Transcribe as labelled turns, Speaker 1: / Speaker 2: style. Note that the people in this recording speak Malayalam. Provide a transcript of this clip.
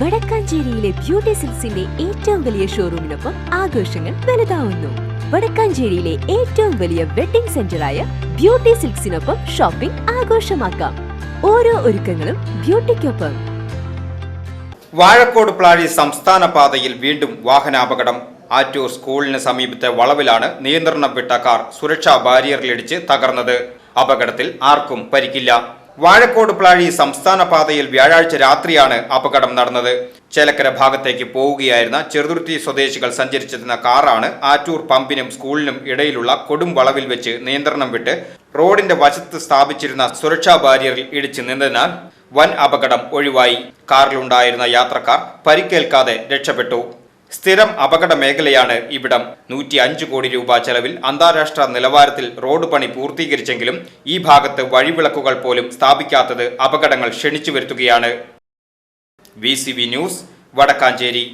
Speaker 1: വടക്കാഞ്ചേരിയിലെ ബ്യൂട്ടി സിൽസിന്റെ ഏറ്റവും വലിയ ഷോറൂമിനൊപ്പം ആഘോഷങ്ങൾ വലുതാവുന്നു. വടക്കാഞ്ചേരിയിലെ ഏറ്റവും വലിയ വെഡിംഗ് സെന്ററായ ബ്യൂട്ടി സിൽക്സിനൊപ്പം ഷോപ്പിംഗ് ആഘോഷമാക്കാം. ഓരോ ഒരുക്കങ്ങളും ബ്യൂട്ടിക്കൊപ്പം.
Speaker 2: വാഴക്കോട് പ്ലാഴി സംസ്ഥാന പാതയിൽ വീണ്ടും വാഹനാപകടം. ആറ്റൂർ സ്കൂളിന് സമീപത്തെ വളവിലാണ് നിയന്ത്രണം വിട്ട കാർ സുരക്ഷാ ബാരിയറിലിടിച്ച് തകർന്നത്. അപകടത്തിൽ ആർക്കും പരിക്കില്ല. വാഴക്കോട് പ്ലാഴി സംസ്ഥാന പാതയിൽ വ്യാഴാഴ്ച രാത്രിയാണ് അപകടം നടന്നത്. ചേലക്കര ഭാഗത്തേക്ക് പോവുകയായിരുന്ന ചെറുതുരുത്തി സ്വദേശികൾ സഞ്ചരിച്ചിരുന്ന കാറാണ് ആറ്റൂർ പമ്പിനും സ്കൂളിനും ഇടയിലുള്ള കൊടും വളവിൽ വെച്ച് നിയന്ത്രണം വിട്ട് റോഡിന്റെ വശത്ത് സ്ഥാപിച്ചിരുന്ന സുരക്ഷാ ബാരിയറിൽ ഇടിച്ചു നിന്നതിനാൽ വൻ അപകടം ഒഴിവായി. കാറിലുണ്ടായിരുന്ന യാത്രക്കാർ പരിക്കേൽക്കാതെ രക്ഷപ്പെട്ടു. സ്ഥിരം അപകട മേഖലയാണ് ഇവിടം. നൂറ്റി അഞ്ച് കോടി രൂപ ചെലവിൽ അന്താരാഷ്ട്ര നിലവാരത്തിൽ റോഡ് പണി പൂർത്തീകരിച്ചെങ്കിലും ഈ ഭാഗത്ത് വഴിവിളക്കുകൾ പോലും സ്ഥാപിക്കാത്തത് അപകടങ്ങൾ ക്ഷണിച്ചു വരുത്തുകയാണ്. V news Vadakkanchery.